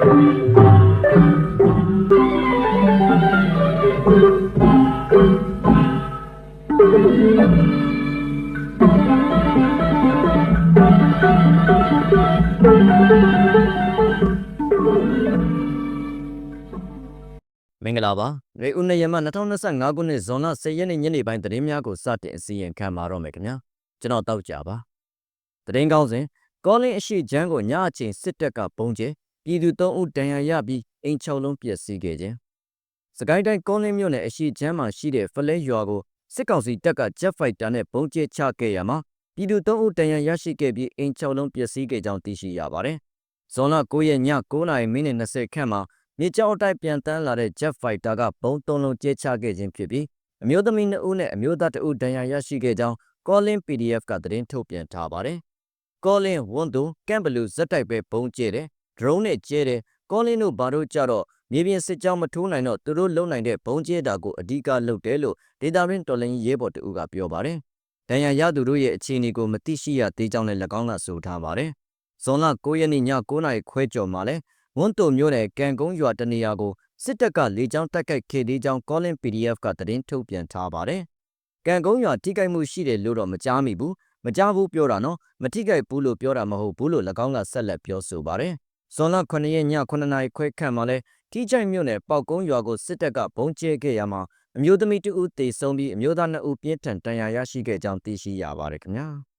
မင်္ဂလာပါရေဦးနေရမ2025ခုနှစ်ဇွန်လ10ရက်နေ့ညနေပိုင်းသတင်းများကိုစတင်အစီရင်ခံပါတော့မယ်ခင်ဗျာကျွန်တော်တောက်ကြပါသတင်းကောင်းစဉ်ကောလင်းအရှိချမ်းကိုညအချိန်စစ်တပ်ကပုံကျဲ ပြည်သူ3ဦးတန်ရာရပြီးအိမ်6လုံးပျက်စီးခဲ့ခြင်းစကိုင်းတိုင်းကောလင်းမြို့နယ်အရှိချမ်းမှာရှိတဲ့ဖလဲရွာကိုစစ်ကောင်စီတပ်ကဂျက်ဖိုက်တာနဲ့ပုံကျဲချခဲ့ရမှာပြည်သူ3ဦးတန်ရာရရှိခဲ့ပြီးအိမ်6လုံးပျက်စီးခဲ့ကြောင်းသိရှိရပါတယ်ဇွန်လ9ရက်ည9:30မိနစ်20ခန့်မှာမြေကြောက်တိုက်ပြန်တန်းလာတဲ့ Jet Fighter ကဘုံသုံးလုံးကျဲချခဲ့ခြင်းဖြစ်ပြီးအမျိုးသမီး2ဦးနဲ့အမျိုးသား2ဦးဒဏ်ရာရရှိခဲ့ကြောင်း Calling PDF ကသတင်းထုတ်ပြန်ထားပါတယ်။ Calling ဝန်သူကမ်ဘလူးဇက်တိုက်ပဲဘုံကျဲတယ် drone နဲ့ကျဲတယ် Calling တို့ဘာတို့ကြတော့မြေပြင်စစ်ကြောင်းမထိုးနိုင်တော့သူတို့လုံနိုင်တဲ့ဘုံကျဲတာကိုအဓိကလုပ်တယ်လို့ဒေတာရင်းတော်လိုင်းရဲဘော်တဦးကပြောပါတယ်။ဒဏ်ရာရသူတို့ရဲ့အခြေအနေကိုမသိရှိရသေးကြောင်းလည်း၎င်းကဆိုထားပါတယ်။ဇွန်လ9ရက်နေ့ည9:00နာရီခွဲကျော်မှာလဲဝွန်းတုံမြို့နယ်ကံကုန်းရွာတနေရာကိုစစ်တပ်ကလေကြောင်းတိုက်ခိုက်ခဲ့သေးကြောင်း Calling PDF ကသတင်းထုတ်ပြန်ထားပါတယ်။ကံကုန်းရွာထိခိုက်မှုရှိတယ်လို့တော့မကြားမိဘူး။မကြားဘူးပြောတာနော်။မထိခိုက်ဘူးလို့ပြောတာမဟုတ်ဘူးလို့၎င်းကဆက်လက်ပြောဆိုပါတယ်။ ဇွန်လ9ရက်ည9နာရီခွဲခန့်မှာလဲထိချိုက်မြို့နယ်ပောက်ကုန်းရွာကိုစစ်တပ်ကဘုံကျဲခဲ့ရမှာအမျိုးသမီးတဦးတေဆုံးပြီးအမျိုးသား2ဦးပြင်းထန်ဒဏ်ရာရရှိခဲ့ကြောင်းသိရှိရပါတယ်ခင်ဗျာ။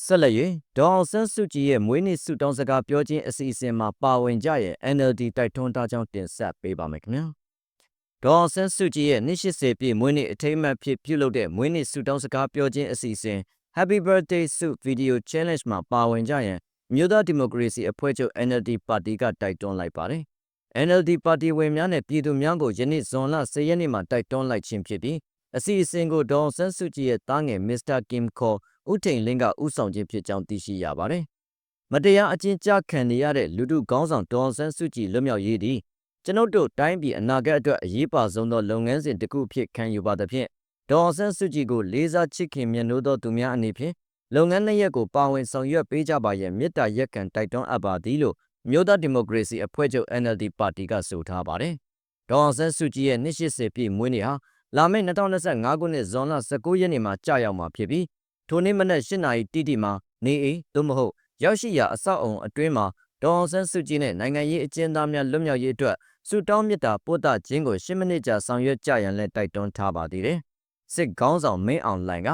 ဆက်လက်၍ဒေါအောင်ဆန်းစုကြည်ရဲ့မွေးနေ့ဆုတောင်းစကားပြောခြင်းအစီအစဉ်မှာပါဝင်ကြရဲ့ NLD တိုက်တွန်းထားကြောင်းတင်ဆက်ပေးပါမယ်ခင်ဗျာဒေါအောင်ဆန်းစုကြည်ရဲ့နှစ်80ပြည့်မွေးနေ့အထိမ်းအမှတ်ဖြစ်ပြုလုပ်တဲ့မွေးနေ့ဆုတောင်းစကားပြောခြင်းအစီအစဉ် Happy Birthday ဆု Video Challenge မှာပါဝင်ကြရင် မြို့သားဒီမိုကရေစီအဖွဲ့ချုပ် NLD ပါတီကတိုက်တွန်းလိုက်ပါတယ် NLD ပါတီဝင်များနဲ့ပြည်သူများကိုယနေ့ဇွန်လ10ရက်နေ့မှာတိုက်တွန်းလိုက်ခြင်းဖြစ်ပြီးအစီအစဉ်ကိုဒေါအောင်ဆန်းစုကြည်ရဲ့တားငယ် Mr. Kim ခေါ်ဦးထိန်လင်းကဥဆောင်ခြင်းဖြစ်ကြောင်းသိရှိရပါတယ်။မတရားအကျဉ်းချခံနေရတဲ့လူထုခေါင်းဆောင်ဒေါ်ဆန်းစုကြည်လွတ်မြောက်ရေးသည်ကျွန်ုပ်တို့တိုင်းပြည်အနာဂတ်အတွက်အရေးပါဆုံးသောလုပ်ငန်းစဉ်တစ်ခုဖြစ်ခံယူပါသဖြင့်ဒေါ်ဆန်းစုကြည်ကိုလေးစားချစ်ခင်မြတ်နိုးသောသူများအနေဖြင့် လုပ်ငန်းနှစ်ရပ်ကိုပါဝင်ဆောင်ရွက်ပေးကြပါရန်မေတ္တာရက်ခံတိုက်တွန်းအပ်ပါသည်လို့မြို့သားဒီမိုကရေစီအဖွဲ့ချုပ် NLD ပါတီကဆိုထားပါတယ်။ဒေါ်ဆန်းစုကြည်ရဲ့နှစ်80ပြည့်မွေးနေ့ဟာလာမယ့်2025ခုနှစ်ဇွန်လ19ရက်နေ့မှာကြာရောက်မှာဖြစ်ပြီးထိုနေ့မနက်၈နာရီတိတိမှာနေအိမ်သို့မဟုတ်ရောက်ရှိရာအဆောက်အုံအတွင်းမှာဒေါ်အောင်ဆန်းစုကြည်နဲ့နိုင်ငံရေးအကျဉ်းသားများလွတ်မြောက်ရေးအတွက်ဆုတောင်းမြတ်တာပို့တာခြင်းကို10မိနစ်ကြာဆောင်ရွက်ကြရန်လည်းတိုက်တွန်းထားပါသေးတယ်။စစ်ကောင်းဆောင်မင်းအောင်လှိုင်က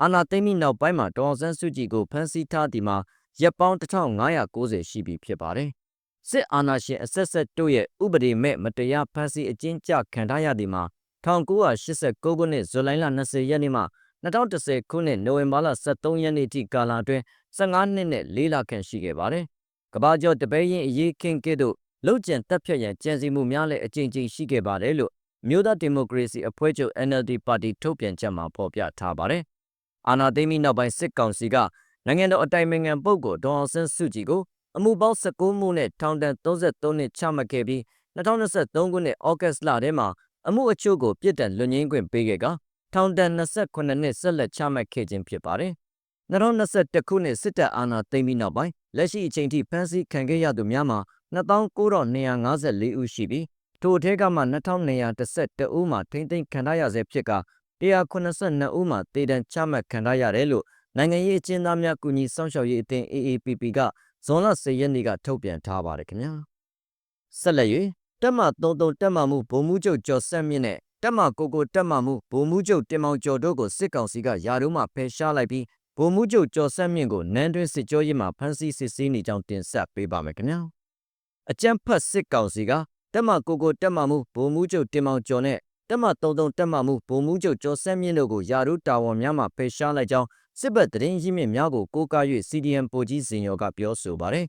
အာဏာသိမ်းပြီးနောက်ပိုင်းမှာဒေါ်အောင်ဆန်းစုကြည်ကိုဖမ်းဆီးထားဒီမှာရက်ပေါင်း1590ရှိပြီဖြစ်ပါတယ်။စစ်အာဏာရှင်အဆက်ဆက်တို့ရဲ့ဥပဒေမဲ့မတရားဖမ်းဆီးအကျဉ်းချခံထားရဒီမှာ1989ခုနှစ်ဇူလိုင်လ20ရက်နေ့မှ2010ခုနှစ်နိုဝင်ဘာလ23ရက်နေ့ထိကာလအတွင်း15နှစ်နဲ့4လခန့်ရှိခဲ့ပါတယ်။ကဘာကျော်တပဲရင်အရေးခင်းကဲ့သို့လှုပ်ကြံတက်ဖြတ်ရန်ကြံစည်မှုများလည်းအကြိမ်ကြိမ်ရှိခဲ့ပါတယ်လို့မြို့သားဒီမိုကရေစီအဖွဲ့ချုပ် NLD ပါတီထုတ်ပြန်ချက်မှာဖော်ပြထားပါတယ်။ အာဏာသိမ်းပြီးနောက်ပိုင်းစစ်ကောင်စီကနိုင်ငံတော်အတိုင်ပင်ခံပုဂ္ဂိုလ်ဒေါ်အောင်ဆန်းစုကြည်ကိုအမှုပေါင်း19မှုနဲ့ထောင်ဒဏ်33နှစ်ချမှတ်ခဲ့ပြီး2023ခုနှစ်ဩဂတ်လထဲမှာအမှုအချို့ကိုပြစ်ဒဏ်လွတ်ငင်းခွင့်ပေးခဲ့ကထောင်ဒဏ်28နှစ်ဆက်လက်ချမှတ်ခဲ့ခြင်းဖြစ်ပါတယ်။2021ခုနှစ်စစ်တပ်အာဏာသိမ်းပြီးနောက်ပိုင်းလက်ရှိအချိန်ထိဖမ်းဆီးခံခဲ့ရသူများမှာ2954ဦးရှိပြီးထိုအထက်ကမှ2212ဦးမှာထိမ့်သိမ်းခံထားရဆဲဖြစ်က 182ဦးမှာတေတံချမှတ်ခံထားရတယ်လို့နိုင်ငံရေးအကျဉ်းသားများကူညီဆောင်ရှောက်ရေးအသင်း AAPP ကဇွန်လ10ရက်နေ့ကထုတ်ပြန်ထားပါတယ်ခင်ဗျာဆက်လက်၍တက်မ33တက်မမှုဗိုလ်မှူးချုပ်ကျော်ဆက်မြင့်နဲ့တက်မကိုကိုတက်မမှုဗိုလ်မှူးချုပ်တင်မောင်ကျော်တို့ကိုစစ်ကောင်စီကယာတို့မှဖယ်ရှားလိုက်ပြီးဗိုလ်မှူးချုပ်ကျော်ဆက်မြင့်ကိုနန်းတွင်းစစ်ကြောရေးမှဖမ်းဆီးစစ်ဆေးနေကြောင်းတင်ဆက်ပေးပါမယ်ခင်ဗျာအကြံဖတ်စစ်ကောင်စီကတက်မကိုကိုတက်မမှုဗိုလ်မှူးချုပ်တင်မောင်ကျော်နဲ့ တက်မ33တက်မမှုဗိုလ်မှူးချုပ်ကျော်ဆက်မြင့်တို့ကိုယာတို့တာဝန်များမှဖယ်ရှားလိုက်ကြောင်းစစ်ဘက်တရင်ရင်းမြစ်များကိုကိုးကား၍ CDM ပိုကြီးစင်ရော်ကပြောဆိုပါတယ်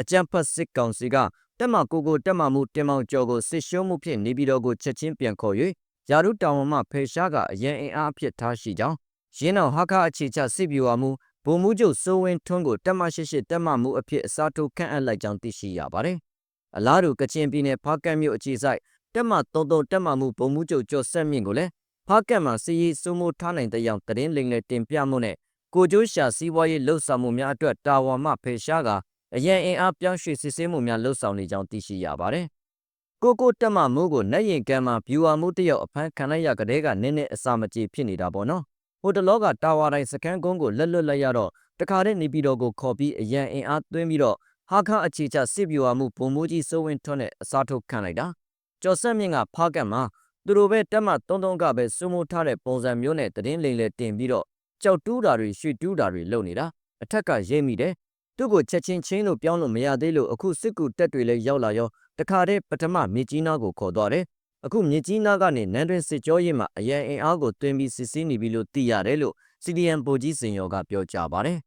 အကြံဖတ်စစ်ကောင်စီကတက်မကိုကိုတက်မမှုတင်မောင်ကျော်ကိုစစ်ရှုံးမှုဖြင့်နေပြည်တော်ကိုချက်ချင်းပြန်ခေါ်၍ယာရုတောင်ဝမှဖယ်ရှားကအရန်အင်အားအဖြစ်ထားရှိကြောင်းရင်းအောင်ဟာခအခြေချစစ်ဗျူဟာမှုဗိုလ်မှူးချုပ်စိုးဝင်းထွန်းကိုတက်မရှိရှိတက်မမှုအဖြစ်အစားထိုးခန့်အပ်လိုက်ကြောင်းသိရှိရပါတယ်။အလားတူကချင်ပြည်နယ်ဖားကတ်မြို့အခြေစိုက် တက်မ33တက်မမှုဗိုလ်မှူးချုပ်ကျော်ဆက်မြင့်ကိုလည်းဖားကတ်မှာစီရေးစိုးမိုးထားနိုင်တဲ့ကြောင်တရင်လိမ်လေတင်ပြမှုနဲ့ကိုကျိုးရှာစီးပွားရေးလှုပ်ဆောင်မှုများအတွက်တာဝန်မှဖယ်ရှားကအရန်အင်အားပြောင်းရွှေ့စစ်ဆေးမှုများလှုပ်ဆောင်နေကြောင်းသိရှိရပါတယ်။ကိုကိုတက်မမိုးကိုနိုင်ရင်ကမ်းမှာဗျူဟာမှုတစ်ယောက်အဖမ်းခံလိုက်ရကတဲ့ကနည်းနည်းအစာမကြေဖြစ်နေတာပေါ့နော်။ဟိုတလောကတာဝါတိုင်းစကန်ကုန်းကိုလက်လွတ်လိုက်ရတော့တခါတည်းနေပြည်တော်ကိုခေါ်ပြီးအရန်အင်အားသွင်းပြီးတော့ဟာခအခြေချစစ်ဗျူဟာမှုဗိုလ်မှူးကြီးစိုးဝင်းထွန်းနဲ့အစားထုတ်ခံလိုက်တာ။ ကျော်ဆက်မြင့်ကဖားကတ်မှာသူတို့ပဲတက်မှ33ကပဲစုမိုးထားတဲ့ပုံစံမျိုးနဲ့တည်င်းလိမ်လေတင်ပြီးတော့ကြောက်တူးတာတွေရွှေတူးတာတွေလုပ်နေတာအထက်ကရိပ်မိတယ်သူ့ကိုချက်ချင်းချင်းလို့ပြောင်းလို့မရသေးလို့အခုစစ်ကူတက်တွေလည်းရောက်လာရောတခါတည်းပထမမြေကြီးနားကိုခေါ်သွားတယ်အခုမြေကြီးနားကနေနန်းတွင်စစ်ကြောရေးမှာအရန်အင်အားကိုတွင်းပြီးစစ်ဆေးနေပြီလို့သိရတယ်လို့ CDM ဗိုလ်ကြီးစင်ရောကပြောကြားပါတယ်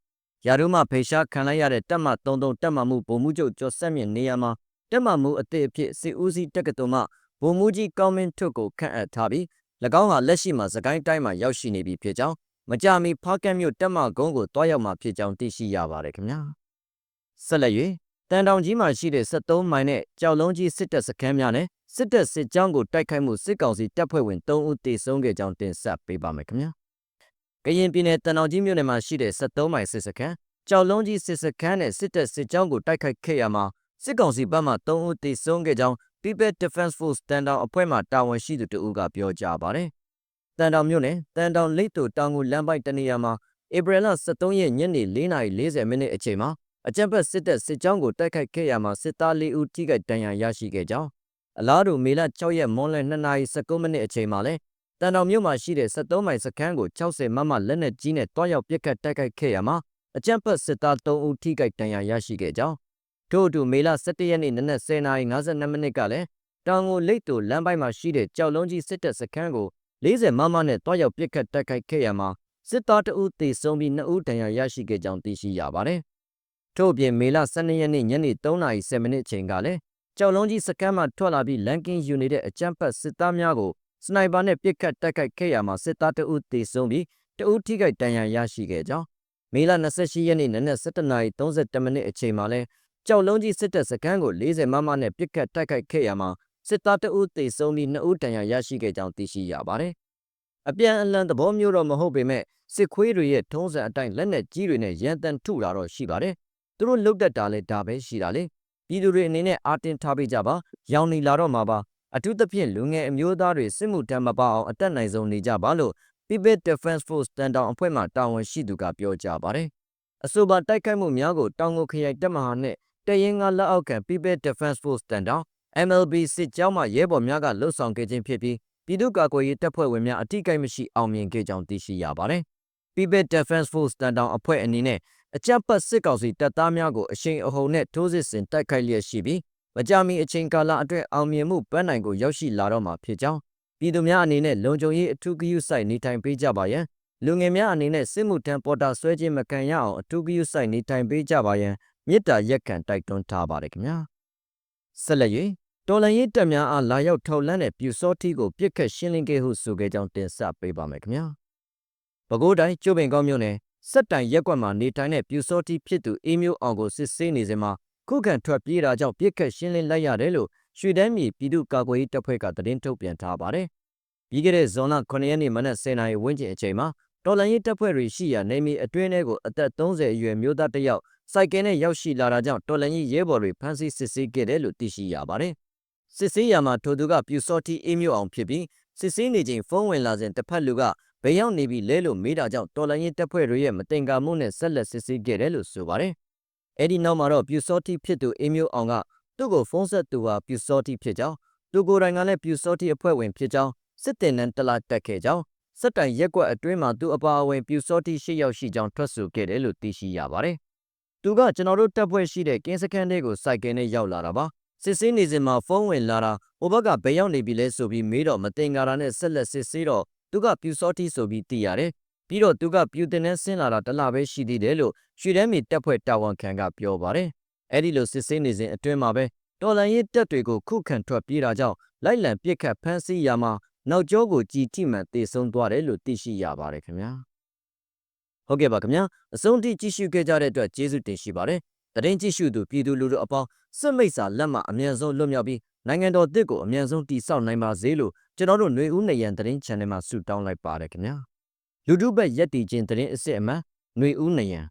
ရာထူးမှဖေရှားခံလိုက်ရတဲ့တက်မ33တက်မမှုဗိုလ်မှူးချုပ်ကျော်ဆက်မြင့်နေရာမှာ တက်မမှုအသစ်အဖြစ်စစ်ဦးစီးတက္ကသိုလ်မှဗိုလ်မှူးကြီးကောင်းမင်းထွတ်ကိုခန့်အပ်ထားပြီး၎င်းဟာလက်ရှိမှာစကိုင်းတိုင်းမှာရောက်ရှိနေပြီဖြစ်ကြောင်းမကြမီဖားကတ်မြို့တက်မကုန်းကိုတွားရောက်မှာဖြစ်ကြောင်းသိရှိရပါတယ်ခင်ဗျာဆက်လက်၍တန်တောင်ကြီးမှာရှိတဲ့73မိုင်နဲ့ကြောက်လုံးကြီးစစ်တပ်စခန်းများနဲ့စစ်တပ်စစ်ကြောင်းကိုတိုက်ခိုက်မှုစစ်ကောင်စီတပ်ဖွဲ့ဝင်3ဦးတေဆုံးခဲ့ကြောင်းတင်ဆက်ပေးပါမယ်ခင်ဗျာကရင်ပြည်နယ်တန်တောင်ကြီးမြို့နယ်မှာရှိတဲ့73မိုင်စစ်စခန်းကြောက်လုံးကြီးစစ်စခန်းနဲ့စစ်တပ်စစ်ကြောင်းကိုတိုက်ခိုက်ခဲ့ရမှာ စစ်ကောင်စီဘက်မှ3ဦးတေဆုံးခဲ့ကြောင်း People Defense Force တန်တောင်အဖွဲ့မှတာဝန်ရှိသူတဦးကပြောကြားပါတယ်။တန်တောင်မြို့နယ်တန်တောင်လိတ်တူတောင်ကိုလမ်းပိုက်တနေရာမှာဧပြီလ23ရက်ညနေ4:40မိနစ်အချိန်မှာအကြံဖက်စစ်တပ်စစ်ကြောင်းကိုတိုက်ခိုက်ခဲ့ရမှာစစ်သား၄ဦးထိခိုက်ဒဏ်ရာရရှိခဲ့ကြောင်းအလားတူမေလ6ရက်မွန်းလွဲ2:19မိနစ်အချိန်မှာလဲတန်တောင်မြို့မှာရှိတဲ့73မိုင်စခန်းကို60မမလက်နက်ကြီးနဲ့တွားရောက်ပစ်ခတ်တိုက်ခိုက်ခဲ့ရမှာအကြံဖက်စစ်သား3ဦးထိခိုက်ဒဏ်ရာရရှိခဲ့ကြောင်း ထို့အတူမေလ17ရက်နေ့နနက်10:52မိနစ်ကလည်းတောင်ကိုလိတ်တူလမ်းပိုင်းမှာရှိတဲ့ကြောက်လုံးကြီးစစ်တပ်စခန်းကို40မမနဲ့တွားရောက်ပစ်ခတ်တိုက်ခိုက်ခဲ့ရမှာစစ်သားတဦးသေဆုံးပြီး2ဦးဒဏ်ရာရရှိခဲ့ကြောင်းသိရှိရပါတယ်။ထို့အပြင်မေလ12ရက်နေ့ညနေ3:10မိနစ်အချိန်ကလည်းကြောက်လုံးကြီးစခန်းမှထွက်လာပြီးလန်ကင်းယူနေတဲ့အကြမ်းဖက်စစ်သားများကိုစနိုက်ပါနဲ့ပစ်ခတ်တိုက်ခိုက်ခဲ့ရမှာစစ်သားတဦးသေဆုံးပြီးတဦးထိခိုက်ဒဏ်ရာရရှိခဲ့ကြောင်းမေလ28ရက်နေ့နနက်7:32မိနစ်အချိန်မှာလဲ ကြောက်လုံးကြီးစစ်တပ်စခန်းကို40မမနဲ့ပစ်ခတ်တိုက်ခိုက်ခဲ့ရမှာစစ်သားတဦးသေဆုံးပြီး2ဦးဒဏ်ရာရရှိခဲ့ကြောင်းသိရှိရပါတယ်။အပြန်အလှန်သဘောမျိုးတော့မဟုတ်ပေမဲ့စစ်ခွေးတွေရဲ့ထုံးစံအတိုင်းလက်နက်ကြီးတွေနဲ့ရန်တန်ထုတာတော့ရှိပါတယ်။သူတို့လုတ်တက်တာလည်းဒါပဲရှိတာလေ။ပြည်သူတွေအနေနဲ့အာတင်ထားပေးကြပါ။ရောင်နေလာတော့မှာပါ။အထူးသဖြင့်လူငယ်အမျိုးသားတွေစစ်မှုထမ်းမပါအောင်အတက်နိုင်ဆုံးနေကြပါလို့ People Defense Force တန်တောင်အဖွဲ့မှတာဝန်ရှိသူကပြောကြားပါတယ်။အဆိုပါတိုက်ခိုက်မှုများကိုတောင်ကိုခရိုင်တပ်မဟာနဲ့ တရင်ကလက်အောက်ခံ People Defense Force တန်တောင် MLB စစ်ကြောင်းမှရဲဘော်များကလှုပ်ဆောင်ခဲ့ခြင်းဖြစ်ပြီးပြည်သူ့ကာကွယ်ရေးတပ်ဖွဲ့ဝင်များအထိကိမရှိအောင်မြင်ခဲ့ကြောင်းသိရှိရပါတယ်။ People Defense Force တန်တောင်အဖွဲ့အနေနဲ့အကြမ်းဖက်စစ်ကောင်စီတပ်သားများကိုအရှိန်အဟုန်နဲ့ထိုးစစ်ဆင်တိုက်ခိုက်လျက်ရှိပြီးမကြာမီအချိန်ကာလအတွင်းအောင်မြင်မှုပန်းနိုင်ကိုရောက်ရှိလာတော့မှာဖြစ်ကြောင်းပြည်သူများအနေနဲ့လုံခြုံရေးအထူးဂရုစိုက်နေထိုင်ပေးကြပါရန်လူငယ်များအနေနဲ့စစ်မှုထမ်းပေါ်တာဆွဲခြင်းမခံရအောင်အထူးဂရုစိုက်နေထိုင်ပေးကြပါရန် မေတ္တာရက်ခံတိုက်တွန်းထားပါတယ်ခင်ဗျာဆက်လက်၍တော်လန်ရေးတပ်များအားလာရောက်ထောက်လန်းတဲ့ပြူစောထီကိုပြစ်ခတ်ရှင်းလင်းခဲ့ဟုဆိုခဲ့ကြောင်းတင်ဆက်ပေးပါမယ်ခင်ဗျာပဲခူးတိုင်းကျိုးပင်ကောင်းမြို့နယ်စက်တိုင်ရက်ကွက်မှာနေထိုင်တဲ့ပြူစောထီဖြစ်သူအေးမျိုးအောင်ကိုစစ်ဆေးနေစဉ်မှာခုခံထွက်ပြေးတာကြောင့်ပြစ်ခတ်ရှင်းလင်းလိုက်ရတယ်လို့ရွှေတန်းမြေပြည်သူ့ကာကွယ်ရေးတပ်ဖွဲ့ကသတင်းထုတ်ပြန်ထားပါတယ်ပြီးခဲ့တဲ့ဇွန်လ9ရက်နေ့မနက်10:00နာရီဝန်းကျင်အချိန်မှာတော်လန်ရေးတပ်ဖွဲ့တွေရှိရာနေမီအတွင်းထဲကိုအသက်30အရွယ်မျိုးသားတစ်ယောက် စိုက်ကယ်နဲ့ရောက်ရှိလာတာကြောင့်တော်လန်ကြီးရဲဘော်တွေဖမ်းဆီးစစ်ဆေးခဲ့တယ်လို့သိရှိရပါတယ်။စစ်ဆေးရမှာထိုသူကပြူစောတီအေးမျိုးအောင်ဖြစ်ပြီးစစ်ဆေးနေချိန်ဖုန်းဝင်လာစဉ်တစ်ဖက်လူကဘယ်ရောက်နေပြီလဲလို့မေးတာကြောင့်တော်လန်ကြီးတပ်ဖွဲ့တွေရဲ့မတင်ကာမှုနဲ့ဆက်လက်စစ်ဆေးခဲ့တယ်လို့ဆိုပါတယ်။အဲဒီနောက်မှာတော့ပြူစောတီဖြစ်သူအေးမျိုးအောင်ကသူ့ကိုဖုန်းဆက်သူဟာပြူစောတီဖြစ်ကြောင်းသူကိုယ်တိုင်ကလည်းပြူစောတီအဖွဲ့ဝင်ဖြစ်ကြောင်းစစ်တင်နန်းတလာတက်ခဲ့ကြောင်းစက်တိုင်ရက်ကွက်အတွင်းမှာသူအပါအဝင်ပြူစောတီ၈ယောက်ရှိကြောင်းထွက်ဆိုခဲ့တယ်လို့သိရှိရပါတယ်။ သူကကျွန်တော်တို့တပ်ဖွဲ့ရှိတဲ့ကင်းစခန်းတွေကိုစိုက်ကယ်နဲ့ရောက်လာတာပါ။စစ်ဆေးနေစဉ်မှာဖုန်းဝင်လာတာဟိုဘက်ကဘယ်ရောက်နေပြီလဲဆိုပြီးမေးတော့မတင်ကြတာနဲ့ဆက်လက်စစ်ဆေးတော့သူကပြူစောတီဆိုပြီးသိရတယ်။ပြီးတော့သူကပြူတင်နဲ့ဆင်းလာတာတလပဲရှိသေးတယ်လို့ရွှေတန်းမြေတပ်ဖွဲ့တာဝန်ခံကပြောပါတယ်။အဲဒီလိုစစ်ဆေးနေစဉ်အတွင်းမှာပဲတော်လန်ရေးတပ်တွေကိုခုခံထွက်ပြေးတာကြောင့်လိုက်လံပစ်ခတ်ဖမ်းဆီးရမှာနောက်ကျောကိုကြည်ထိမှန်တေဆုံးသွားတယ်လို့သိရှိရပါတယ်ခင်ဗျာ ဟုတ်ကဲ့ပါခင်ဗျာအဆုံးထိကြည့်ရှုခဲ့ကြတဲ့အတွက်ကျေးဇူးတင်ရှိပါတယ်တရင်ကြည့်ရှုသူပြည်သူလူထုအပေါင်းစစ်မိတ်စာလက်မှအမြန်ဆုံးလွတ်မြောက်ပြီးနိုင်ငံတော်တစ်ကိုအမြန်ဆုံးတည်ဆောက်နိုင်ပါစေလို့ကျွန်တော်တို့ຫນွေဦးနေရန်တရင် channel မှာဆုတောင်းလိုက်ပါတယ်ခင်ဗျာလူထုဘက်ရက်တည်ခြင်းတရင်အစ်စ်အမှန်ຫນွေဦးနေရန်